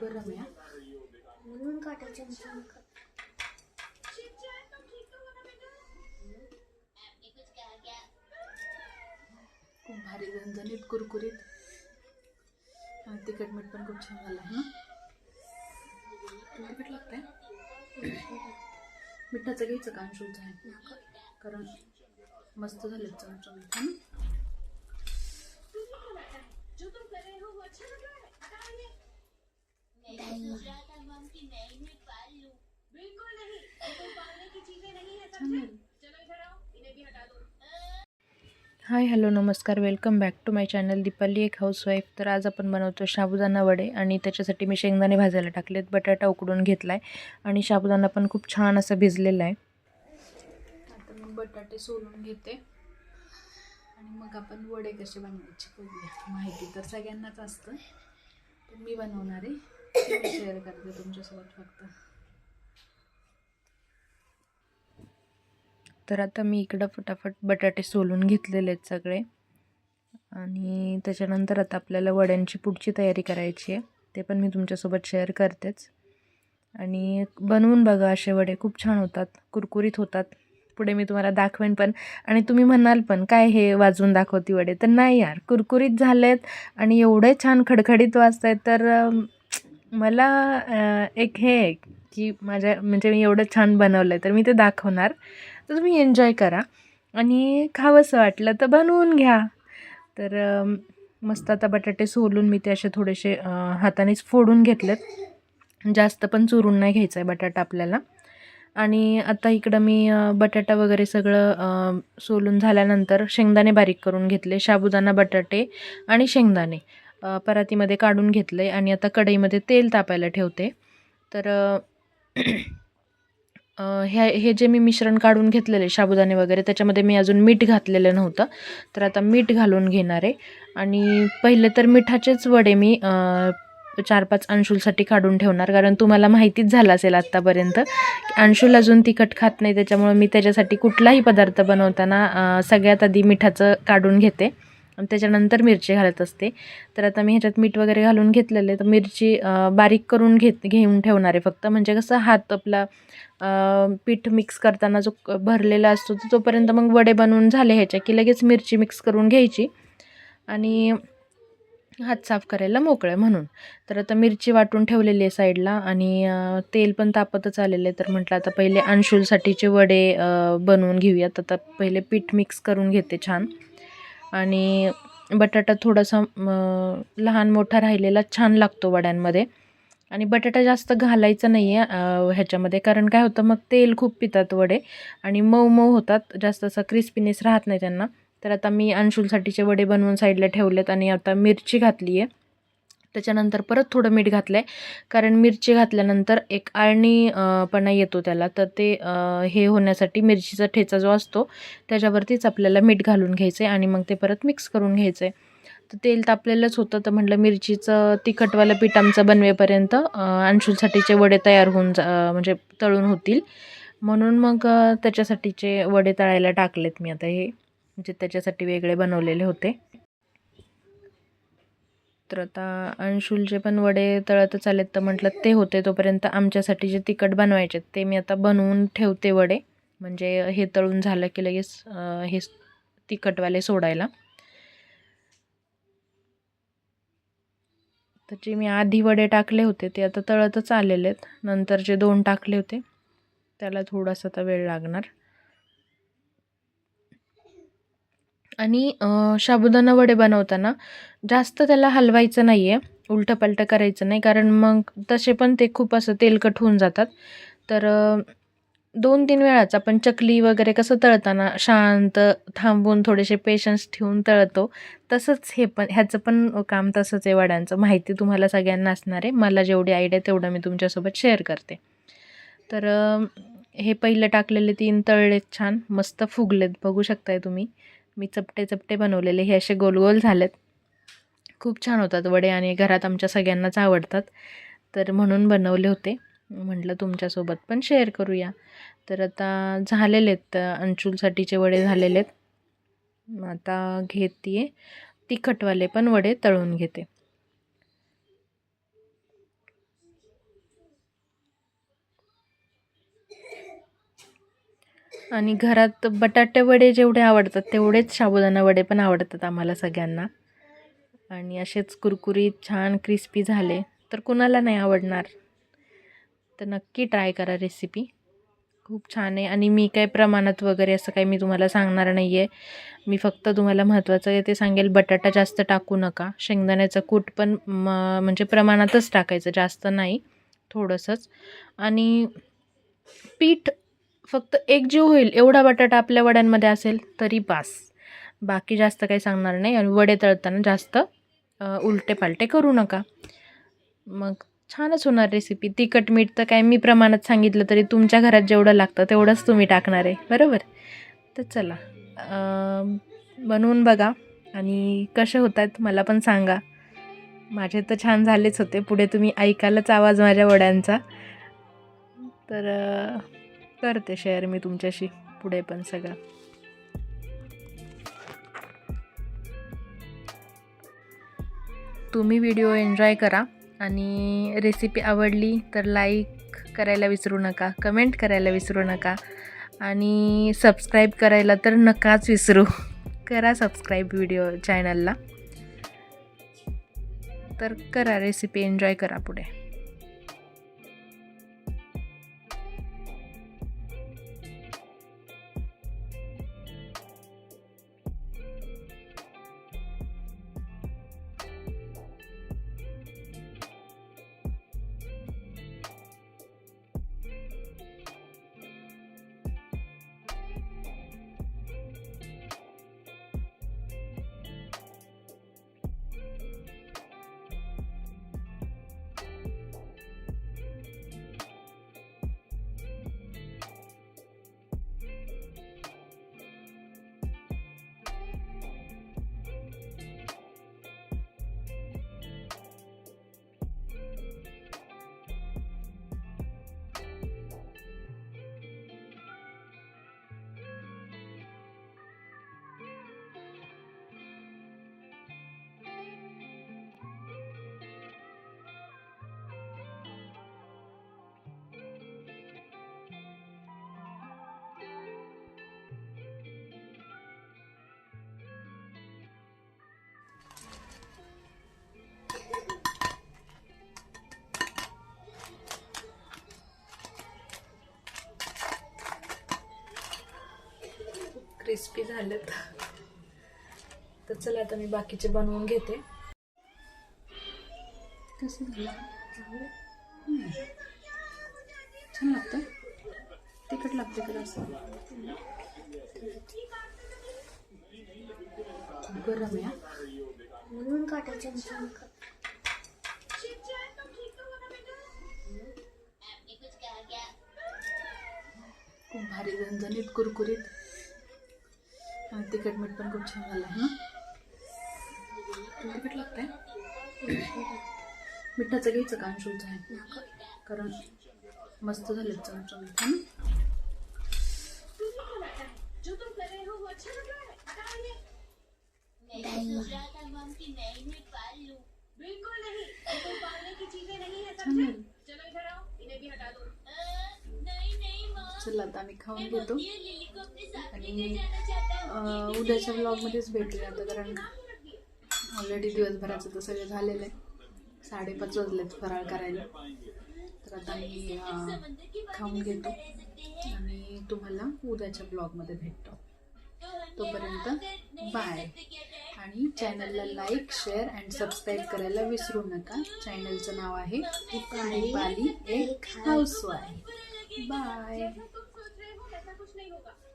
गरम आहे म्हणून काटा चमचा खूप भारी झणझणीत कुरकुरीत. आणि तिखट मीठ पण खूप छान झालं आहे तुला तिखट लागतंय? मिठाचं घ्यायचं का? अंशूचं आहे कारण मस्त झाले है. हाय हॅलो नमस्कार welcome back to my channel Deepali एक हाऊसवाईफ. तर आज आपण बनवतो साबुदाणा वडे आणि त्याच्यासाठी मी शेंगदाणे भाजायला टाकलेत बटाटा उकडून घेतला आहे आणि साबुदाणा पण खूप छान असा भिजलेला आहे. आता मी बटाटे सोलून घेते. आणि मग आपण वडे कसे बनवायचे बघूया. माहिती तर सगळ्यांनाच असतं मी बनवणार आहे. शेअर करते तुमच्यासोबत फक्त. तर आता मी इकडं फटाफट बटाटे सोलून घेतलेले आहेत सगळे. आणि त्याच्यानंतर आता आपल्याला वड्यांची पुढची तयारी करायची आहे. ते पण मी तुमच्यासोबत शेअर करतेच. आणि बनवून बघा असे वडे खूप छान होतात कुरकुरीत होतात. पुढे मी तुम्हाला दाखवेन पण. आणि तुम्ही म्हणाल पण काय हे वाजवून दाखवती वडे? तर नाही यार कुरकुरीत झालेत आणि एवढे छान खडखडीत वाजत आहेत तर मला एक हे आहे की माझ्या म्हणजे मी एवढं छान बनवलं आहे तर मी ते दाखवणार. तर तुम्ही एन्जॉय करा. आणि खावंसं वाटलं तर बनवून घ्या. तर मस्त आता बटाटे सोलून मी ते असे थोडेसे हातानेच फोडून घेतलेत. जास्त पण चुरून नाही घ्यायचं आहे बटाटा आपल्याला. आणि आता इकडं मी बटाटा वगैरे सगळं सोलून झाल्यानंतर शेंगदाणे बारीक करून घेतले. साबुदाणा बटाटे आणि शेंगदाणे. परातीमध्ये काढून घेतलं आहे आणि आता कढईमध्ये तेल तापायला ठेवते. तर ह्या हे जे मी मिश्रण काढून घेतलेले साबुदाणे वगैरे त्याच्यामध्ये मी अजून मीठ घातलेलं नव्हतं. तर आता मीठ घालून घेणार आहे. आणि पहिले तर मिठाचेच वडे मी चार पाच अंशूलसाठी काढून ठेवणार कारण तुम्हाला माहितीच झालं असेल आत्तापर्यंत की अजून तिखट खात नाही त्याच्यामुळे मी त्याच्यासाठी कुठलाही पदार्थ बनवताना सगळ्यात आधी मिठाचं काढून घेते. आणि त्याच्यानंतर मिरची घालत असते. तर आता मी ह्याच्यात मीठ वगैरे घालून घेतलेले तर मिरची बारीक करून घेत घेऊन ठेवणार आहे फक्त. म्हणजे कसं हात आपला पीठ मिक्स करताना जो क- भरलेला असतो तो तोपर्यंत मग वडे बनवून झाले ह्याच्या की लगेच मिरची मिक्स करून घ्यायची. आणि हात साफ करायला मोकळं म्हणून. तर आता मिरची वाटून ठेवलेली आहे साईडला आणि तेल पण तापतच आलेलं आहे. तर म्हटलं आता पहिले अंशुलसाठीचे वडे बनवून घेऊयात. आता पहिले पीठ मिक्स करून घेते छान. आणि बटाटा थोडासा लहान मोठा राहिलेला छान लागतो वड्यांमध्ये. आणि बटाटा जास्त घालायचा नाही आहे ह्याच्यामध्ये. कारण काय होतं मग तेल खूप पितात वडे आणि मऊ मऊ होतात. जास्त असा क्रिस्पीनेस राहत नाही त्यांना. तर आता मी अंशुलसाठीचे वडे बनवून साईडला ठेवलेत आणि आता मिरची घातली आहे त्याच्यानंतर परत थोडं मीठ घातलं आहे कारण मिरची घातल्यानंतर एक आळणीपणा येतो त्याला. तर ते हे होण्यासाठी मिरचीचा ठेचा जो असतो त्याच्यावरतीच आपल्याला मीठ घालून घ्यायचं आहे आणि मग ते परत मिक्स करून घ्यायचं आहे तर तेल तापलेलंच होतं. तर म्हटलं मिरचीचं तिखटवालं पीठ आमचं बनवेपर्यंत अं, वडे तयार होऊन जा म्हणजे तळून होतील. म्हणून मग त्याच्यासाठीचे वडे तळायला टाकलेत मी आता हे. म्हणजे त्याच्यासाठी वेगळे बनवलेले होते. तर आता अंशुलचे पण वडे तळतच आलेत. तर म्हटलं ते होते तोपर्यंत आमच्यासाठी जे तिखट बनवायचे ते मी आता बनवून ठेवते वडे. म्हणजे हे तळून झालं की लगेच हे तिखटवाले सोडायला. तर जे मी आधी वडे टाकले होते ते आता तळतच आलेले आहेत. नंतर जे दोन टाकले होते त्याला थोडासा आता वेळ लागणार. आणि साबुदाणा वडे बनवताना जास्त त्याला हलवायचं नाही आहे उलटं पालटं करायचं नाही कारण मग तसे पण ते खूप असं तेलकट होऊन जातात. तर दोन तीन वेळाच आपण चकली वगैरे कसं तळताना शांत थांबून थोडेसे पेशन्स ठेवून तळतो तसंच हे पण ह्याचं पण काम तसंच आहे वड्यांचं. माहिती तुम्हाला सगळ्यांना असणार आहे. मला जेवढी आयडिया तेवढं मी तुमच्यासोबत शेअर करते. तर हे पहिलं टाकलेले तीन तळलेत छान मस्त फुगलेत. बघू शकताय तुम्ही. मी चपटे चपटे बनवलेले हे असे गोल गोल झालेत. खूप छान होतात वडे आणि घरात आमच्या सगळ्यांनाच आवडतात. तर म्हणून बनवले होते. म्हटलं तुमच्यासोबत पण शेअर करूया. तर आता झालेले आहेत अंचूलसाठीचे वडे झालेले आहेत. आता घेते तिखटवाले पण वडे तळून घेते. आणि घरात बटाटे वडे जेवढे आवडतात तेवढेच साबुदाणा वडे पण आवडतात आम्हाला सगळ्यांना. आणि असेच कुरकुरीत छान क्रिस्पी झाले तर कुणाला नाही आवडणार. तर नक्की ट्राय करा रेसिपी खूप छान आहे. आणि मी काय प्रमाणात वगैरे असं काही मी तुम्हाला सांगणार नाही आहे मी फक्त तुम्हाला महत्त्वाचं आहे ते सांगेल बटाटा जास्त टाकू नका. शेंगदाण्याचं कूट पण म म्हणजे प्रमाणातच टाकायचं जास्त नाही थोडंसंच. आणि पीठ फक्त एक जीव होईल एवढा बटाटा आपल्या वड्यांमध्ये असेल तरी बास. बाकी जास्त काही सांगणार नाही आणि वडे तळताना जास्त उलटे पालटे करू नका. मग छानच होणार रेसिपी तिखट मीठ तर काय मी प्रमाणात सांगितलं तरी तुमच्या घरात जेवढं लागतं तेवढंच तुम्ही टाकणार आहे बरोबर? तर चला बनवून बघा आणि कसे होत आहेत मला पण सांगा. माझे तर छान झालेच होते. पुढे तुम्ही ऐकायलाच आवाज माझ्या वड्यांचा. तर करते शेअर मी तुमच्याशी पुढे पण सगळं. तुम्ही व्हिडिओ एन्जॉय करा आणि रेसिपी आवडली तर लाईक करायला विसरू नका कमेंट करायला विसरू नका आणि सबस्क्राईब करायला तर नकाच विसरू. करा सबस्क्राईब व्हिडिओ चॅनलला तर करा रेसिपी एन्जॉय करा पुढे. क्रिस्पी झालेत तर. चला आता मी बाकीचे बनवून घेते. कसं झालं. छान लागतं तिखट लागते का असं. गरम हा. म्हणून काटा चमचा खूप भारी झणझणीत कुरकुरीत. तिखट मीठ पण खूप छान झालं आहे ना तुला तिखट लागतंय मिठाचं घ्यायचं का अंशूचं आहे कारण मस्त झाले चमचमीत है ना छान झालं. चला आता आम्ही खाऊन घेतो. आणि उद्याच्या ब्लॉगमध्येच भेटूया आता कारण ऑलरेडी दिवसभराचं तर सगळं झालेलं आहे. साडेपाच वाजलेत फराळ करायला. तर आता मी खाऊन घेतो. आणि तुम्हाला उद्याच्या ब्लॉगमध्ये भेटतो. तोपर्यंत बाय आणि चॅनलला लाईक शेअर अँड सबस्क्राईब करायला विसरू नका. चॅनलचं नाव आहे दीपाली एक हाऊसवाईफ बाय सोच रहे हो वैसा कुछ नहीं होगा।